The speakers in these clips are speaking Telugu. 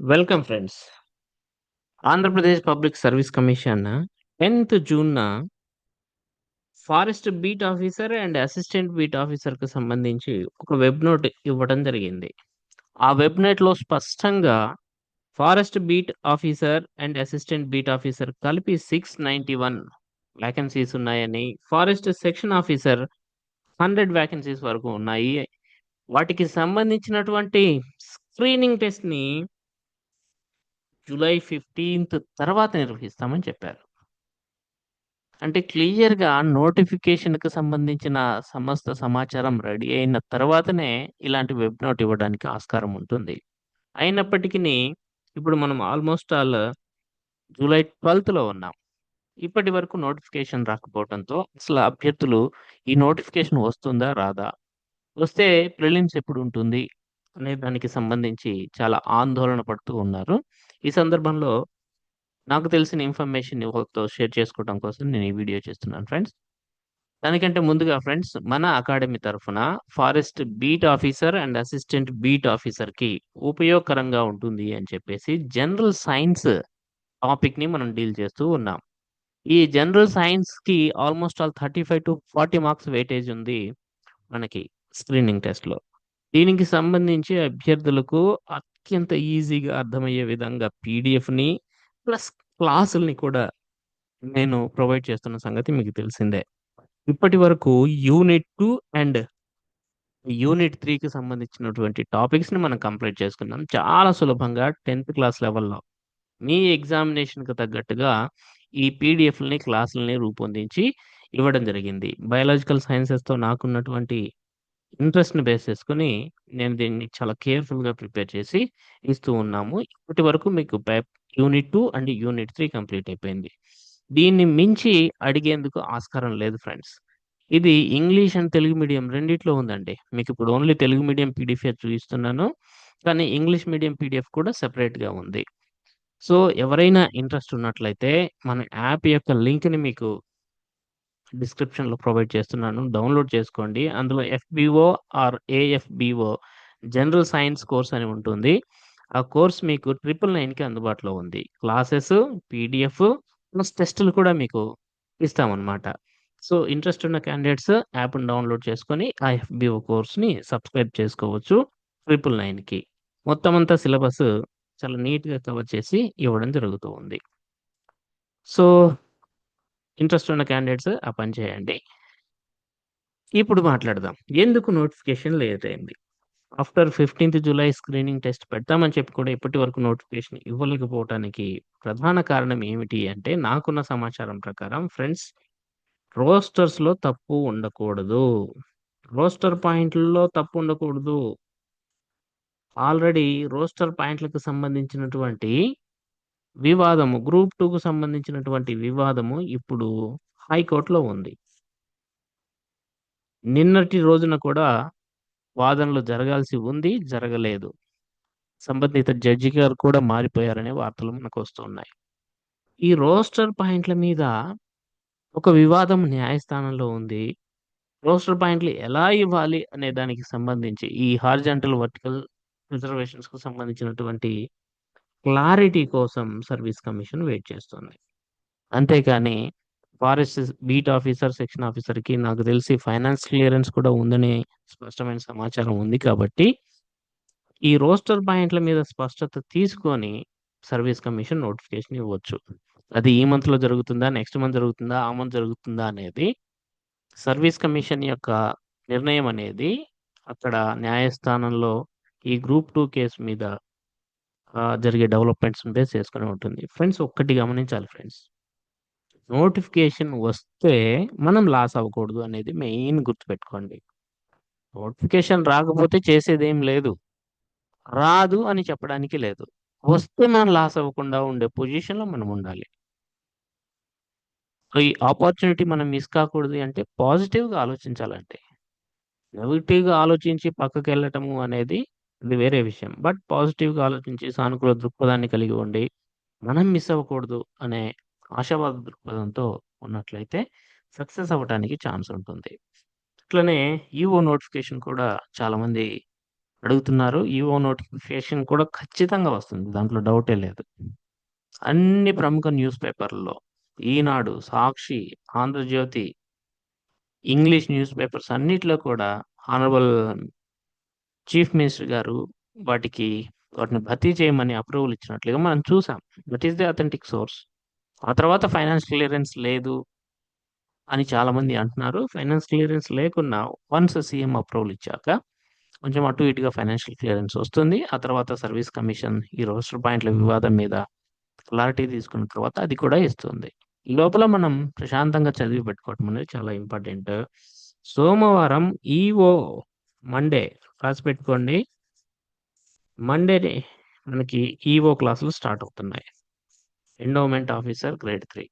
Welcome friends. Andhra Pradesh public service commission 10థ్ జూన్‌న forest beat officer and assistant beat ఆఫీసర్‌కి సంబంధించి ఒక వెబ్ నోట్ ఇవ్వడం జరిగింది. ఆ వెబ్ నోట్‌లో స్పష్టంగా forest beat officer and assistant beat officer కలిపి 691 వేకెన్సీస్ ఉన్నాయని, ఫారెస్ట్ సెక్షన్ ఆఫీసర్ 100 వేకెన్సీస్ వరకు ఉన్నాయి. వాటికి సంబంధించినటువంటి స్క్రీనింగ్ టెస్ట్‌ని జూలై 15థ్ తర్వాత నిర్వహిస్తామని చెప్పారు. అంటే క్లియర్‌గా నోటిఫికేషన్‌కి సంబంధించిన సమస్త సమాచారం రెడీ అయిన తర్వాతనే ఇలాంటి వెబ్ నోట్ ఇవ్వడానికి ఆస్కారం ఉంటుంది. అయినప్పటికీ ఇప్పుడు మనం ఆల్‌మోస్ట్ ఆల్ జూలై 12థ్‌లో ఉన్నాం. ఇప్పటి వరకు నోటిఫికేషన్ రాకపోవడంతో అసలు అభ్యర్థులు ఈ నోటిఫికేషన్ వస్తుందా? రాదా? వస్తే ప్రిలిమ్స్ ఎప్పుడు ఉంటుంది అనే దానికి సంబంధించి చాలా ఆందోళన పడుతూ ఉన్నారు. ఈ సందర్భంలో నాకు తెలిసిన ఇన్ఫర్మేషన్ ఒకరితో షేర్ చేసుకోవడం కోసం నేను ఈ వీడియో చేస్తున్నాను ఫ్రెండ్స్. దానికంటే ముందుగా ఫ్రెండ్స్ మన అకాడమీ తరఫున forest beat officer and assistant beat ఆఫీసర్‌కి ఉపయోగకరంగా ఉంటుంది అని చెప్పేసి జనరల్ సైన్స్ టాపిక్‌ని మనం డీల్ చేస్తూ ఉన్నాం. ఈ జనరల్ సైన్స్‌కి ఆల్‌మోస్ట్ ఆల్ 35-40 మార్క్స్ వెయిటేజ్ ఉంది మనకి స్క్రీనింగ్ టెస్ట్‌లో. దీనికి సంబంధించి అభ్యర్థులకు అత్యంత ఈజీగా అర్థమయ్యే విధంగా పీడీఎఫ్‌ని ప్లస్ క్లాసుల్ని కూడా నేను ప్రొవైడ్ చేస్తున్న సంగతి మీకు తెలిసిందే. ఇప్పటివరకు యూనిట్ టూ అండ్ యూనిట్ త్రీకి సంబంధించినటువంటి టాపిక్స్‌ని మనం కంప్లీట్ చేసుకున్నాం. చాలా సులభంగా 10థ్ క్లాస్ లెవెల్‌లో మీ ఎగ్జామినేషన్‌కి తగ్గట్టుగా ఈ పీడీఎఫ్‌లని, క్లాసుల్ని రూపొందించి ఇవ్వడం జరిగింది. బయాలజికల్ సైన్సెస్‌తో నాకున్నటువంటి ఇంట్రెస్ట్‌ని బేస్ చేసుకొని నేను దీన్ని చాలా కేర్‌ఫుల్‌గా ప్రిపేర్ చేసి ఇస్తూ ఉన్నాము. ఇప్పటి వరకు మీకు యూనిట్ 2 అండ్ యూనిట్ 3 కంప్లీట్ అయిపోయింది. దీన్ని మించి అడిగేందుకు ఆస్కారం లేదు ఫ్రెండ్స్. ఇది ఇంగ్లీష్ అండ్ తెలుగు మీడియం రెండిట్లో ఉందండి. మీకు ఇప్పుడు ఓన్లీ తెలుగు మీడియం పీడీఎఫే చూపిస్తున్నాను. కానీ ఇంగ్లీష్ మీడియం పీడీఎఫ్ కూడా సెపరేట్‌గా ఉంది. సో ఎవరైనా ఇంట్రెస్ట్ ఉన్నట్లయితే మన యాప్ యొక్క లింక్‌ని మీకు డిస్క్రిప్షన్‌లో ప్రొవైడ్ చేస్తున్నాను. డౌన్‌లోడ్ చేసుకోండి. అందులో FBO or AFBO general science course అని ఉంటుంది. ఆ కోర్స్ మీకు 999కి అందుబాటులో ఉంది. క్లాసెస్, పీడీఎఫ్ ప్లస్ టెస్టులు కూడా మీకు ఇస్తామన్నమాట. సో ఇంట్రెస్ట్ ఉన్న క్యాండిడేట్స్ యాప్‌ని డౌన్‌లోడ్ చేసుకొని ఆ ఎఫ్‌బీఓ కోర్స్‌ని సబ్స్క్రైబ్ చేసుకోవచ్చు 999కి. మొత్తం అంతా సిలబస్ చాలా నీట్‌గా కవర్ చేసి ఇవ్వడం జరుగుతూ ఉంది. సో ఇంట్రెస్ట్ ఉన్న క్యాండిడేట్స్ ఆ పని చేయండి. ఇప్పుడు మాట్లాడదాం. ఎందుకు నోటిఫికేషన్ లేట్ అయింది? ఆఫ్టర్ 15థ్ జూలై స్క్రీనింగ్ టెస్ట్ పెడతామని చెప్పి కూడా ఇప్పటి వరకు నోటిఫికేషన్ ఇవ్వలేకపోవటానికి ప్రధాన కారణం ఏమిటి అంటే నాకున్న సమాచారం ప్రకారం ఫ్రెండ్స్ రోస్టర్స్‌లో తప్పు ఉండకూడదు. రోస్టర్ పాయింట్‌లలో తప్పు ఉండకూడదు. ఆల్రెడీ రోస్టర్ పాయింట్‌లకు సంబంధించినటువంటి వివాదము గ్రూప్ టూకు సంబంధించినటువంటి వివాదము ఇప్పుడు హైకోర్టులో ఉంది. నిన్నటి రోజున కూడా వాదనలు జరగాల్సి ఉంది. జరగలేదు. సంబంధిత జడ్జి గారు కూడా మారిపోయారనే వార్తలు మనకు వస్తున్నాయి ఈ రోస్టర్ పాయింట్‌ల మీద ఒక వివాదం న్యాయస్థానంలో ఉంది. రోస్టర్ పాయింట్లు ఎలా ఇవ్వాలి అనే దానికి సంబంధించి ఈ హారిజాంటల్, వర్టికల్ రిజర్వేషన్స్‌కు సంబంధించినటువంటి క్లారిటీ కోసం సర్వీస్ కమిషన్ వెయిట్ చేస్తుంది. అంతేకాని ఫారెస్ట్ బీట్ ఆఫీసర్, సెక్షన్ ఆఫీసర్‌కి నాకు తెలిసి ఫైనాన్స్ క్లియరెన్స్ కూడా ఉందని స్పష్టమైన సమాచారం ఉంది కాబట్టి ఈ రోస్టర్ పాయింట్‌ల మీద స్పష్టత తీసుకొని సర్వీస్ కమిషన్ నోటిఫికేషన్ ఇవ్వచ్చు. అది ఈ మంత్‌లో జరుగుతుందా? నెక్స్ట్ మంత్ జరుగుతుందా? ఆ మంత్ జరుగుతుందా? అనేది సర్వీస్ కమిషన్ యొక్క నిర్ణయం అనేది అక్కడ న్యాయస్థానంలో ఈ గ్రూప్ టూ కేస్ మీద జరిగే డెవలప్‌మెంట్స్‌ని బేస్ చేసుకొని ఉంటుంది. ఫ్రెండ్స్ ఒక్కటి గమనించాలి ఫ్రెండ్స్. నోటిఫికేషన్ వస్తే మనం లాస్ అవ్వకూడదు అనేది మెయిన్ గుర్తుపెట్టుకోండి. నోటిఫికేషన్ రాకపోతే చేసేదేం లేదు. రాదు అని చెప్పడానికి లేదు. వస్తే మనం లాస్ అవ్వకుండా ఉండే పొజిషన్‌లో మనం ఉండాలి. సో ఈ ఆపర్చునిటీ మనం మిస్ కాకూడదు అంటే పాజిటివ్‌గా ఆలోచించాలంటే నెగిటివ్గా ఆలోచించి పక్కకి వెళ్ళటము అనేది అది వేరే విషయం. బట్ పాజిటివ్‌గా ఆలోచించి సానుకూల దృక్పథాన్ని కలిగి ఉండి మనం మిస్ అవ్వకూడదు అనే ఆశావాద దృక్పథంతో ఉన్నట్లయితే సక్సెస్ అవ్వటానికి ఛాన్స్ ఉంటుంది. అట్లనే ఈఓ నోటిఫికేషన్ కూడా చాలామంది అడుగుతున్నారు ఈఓ నోటిఫికేషన్ కూడా ఖచ్చితంగా వస్తుంది దాంట్లో డౌటే లేదు అన్ని ప్రముఖ న్యూస్ పేపర్లలో Eenadu Sakshi Andhra Jyothi English news papers అన్నిట్లో కూడా ఆనరబుల్ చీఫ్ మినిస్టర్ గారు వాటికి వాటిని భర్తీ చేయమని అప్రూవల్ ఇచ్చినట్లుగా మనం చూసాం. That is the authentic source ఆ తర్వాత ఫైనాన్స్ క్లియరెన్స్ లేదు అని చాలా మంది అంటున్నారు. ఫైనాన్స్ క్లియరెన్స్ లేకున్నా వన్స్ సీఎం అప్రూవల్ ఇచ్చాక కొంచెం అటు ఇటుగా ఫైనాన్షియల్ క్లియరెన్స్ వస్తుంది. ఆ తర్వాత సర్వీస్ కమిషన్ ఈ రోస్టర్ పాయింట్ల వివాదం మీద క్లారిటీ తీసుకున్న తర్వాత అది కూడా ఇస్తుంది. లోపల మనం ప్రశాంతంగా చదివి పెట్టుకోవటం అనేది చాలా ఇంపార్టెంట్. సోమవారం ఈఓ మండే రాసి పెట్టుకోండి. మండే మనకి ఈఓ క్లాసులు స్టార్ట్ అవుతున్నాయి. ఎండోమెంట్ ఆఫీసర్ గ్రేడ్ త్రీ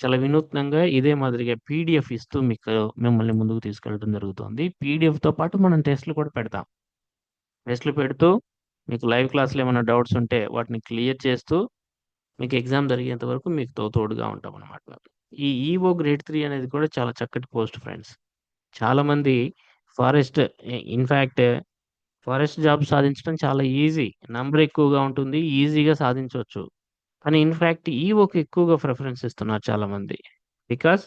చాలా వినూత్నంగా ఇదే మాదిరిగా పీడిఎఫ్ ఇస్తూ మీకు మిమ్మల్ని ముందుకు తీసుకెళ్ళడం జరుగుతుంది. పీడిఎఫ్తో పాటు మనం టెస్ట్లు కూడా పెడతాం. టెస్ట్లు పెడుతూ మీకు లైవ్ క్లాసులు ఏమైనా డౌట్స్ ఉంటే వాటిని క్లియర్ చేస్తూ మీకు ఎగ్జామ్ జరిగేంత వరకు మీకు తో తోడుగా ఉంటాం అనమాట ఈ ఈఓ గ్రేడ్ త్రీ అనేది కూడా చాలా చక్కటి పోస్ట్ ఫ్రెండ్స్. చాలామంది forest in fact forest job సాధించడం చాలా ఈజీ. నంబర్ ఎక్కువగా ఉంటుంది ఈజీగా సాధించవచ్చు. కానీ ఇన్ఫ్యాక్ట్ ఒక ఎక్కువగా ప్రిఫరెన్స్ ఇస్తున్నారు చాలామంది. బికాస్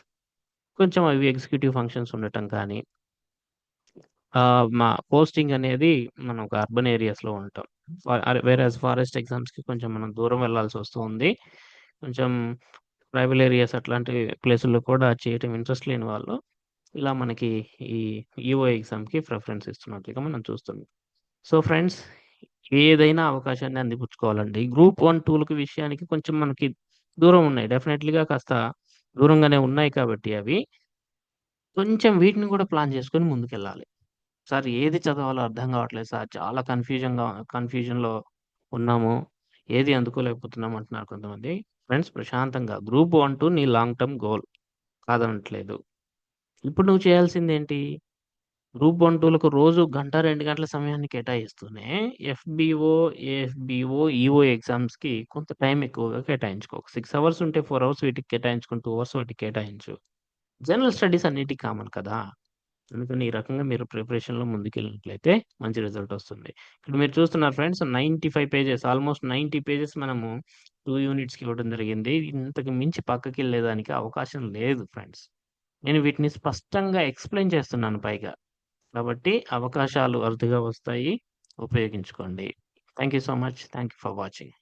కొంచెం అవి ఎగ్జిక్యూటివ్ ఫంక్షన్స్ ఉండటం కానీ మా పోస్టింగ్ అనేది మనం ఒక అర్బన్ ఏరియాస్లో ఉంటాం. వేరే ఫారెస్ట్ ఎగ్జామ్స్కి కొంచెం మనం దూరం వెళ్ళాల్సి వస్తుంది. కొంచెం ట్రైబల్ ఏరియాస్ అట్లాంటి ప్లేసుల్లో కూడా చేయటం ఇంట్రెస్ట్ లేని వాళ్ళు ఇలా మనకి ఈ ఈఓ ఎగ్జామ్కి ప్రిఫరెన్స్ ఇస్తున్నట్లుగా మనం చూస్తున్నాం సో ఫ్రెండ్స్ ఏదైనా అవకాశాన్ని అందిపుచ్చుకోవాలండి. గ్రూప్ వన్ టూలకి విషయానికి కొంచెం మనకి దూరం ఉన్నాయి. డెఫినెట్లీగా కాస్త దూరంగానే ఉన్నాయి కాబట్టి అవి. కొంచెం వీటిని కూడా ప్లాన్ చేసుకొని ముందుకెళ్ళాలి. సార్ ఏది చదవాలో అర్థం కావట్లేదు సార్. చాలా కన్ఫ్యూజన్గా కన్ఫ్యూజన్లో ఉన్నాము. ఏది అందుకోలేకపోతున్నాం అంటున్నారు కొంతమంది. ఫ్రెండ్స్ ప్రశాంతంగా. గ్రూప్ వన్ టూ నీ లాంగ్ టర్మ్ గోల్ కాదనట్లేదు. ఇప్పుడు నువ్వు చేయాల్సింది ఏంటి గ్రూప్ వన్ టూలకు రోజు గంట రెండు గంటల సమయాన్ని కేటాయిస్తూనే ఎఫ్బిఓ ఏఎఫ్బిఓ ఈఓ ఎగ్జామ్స్కి కొంత టైం ఎక్కువగా కేటాయించుకో. సిక్స్ అవర్స్ ఉంటే ఫోర్ అవర్స్ వీటికి కేటాయించుకుని టూ అవర్స్ వాటికి కేటాయించు. జనరల్ స్టడీస్ అన్నిటికీ కామన్ కదా? అందుకని ఈ రకంగా మీరు ప్రిపరేషన్లో ముందుకెళ్ళినట్లయితే మంచి రిజల్ట్ వస్తుంది. ఇక్కడ మీరు చూస్తున్నారు friends ninety five pages almost ninety pages మనము టూ యూనిట్స్కి ఇవ్వడం జరిగింది. ఇంతకు మించి పక్కకి వెళ్ళేదానికి అవకాశం లేదు ఫ్రెండ్స్. నేను వీటిని స్పష్టంగా ఎక్స్ప్లెయిన్ చేస్తున్నాను పైగా. కాబట్టి అవకాశాలు అరుదుగా వస్తాయి. ఉపయోగించుకోండి. Thank you so much thank you for watching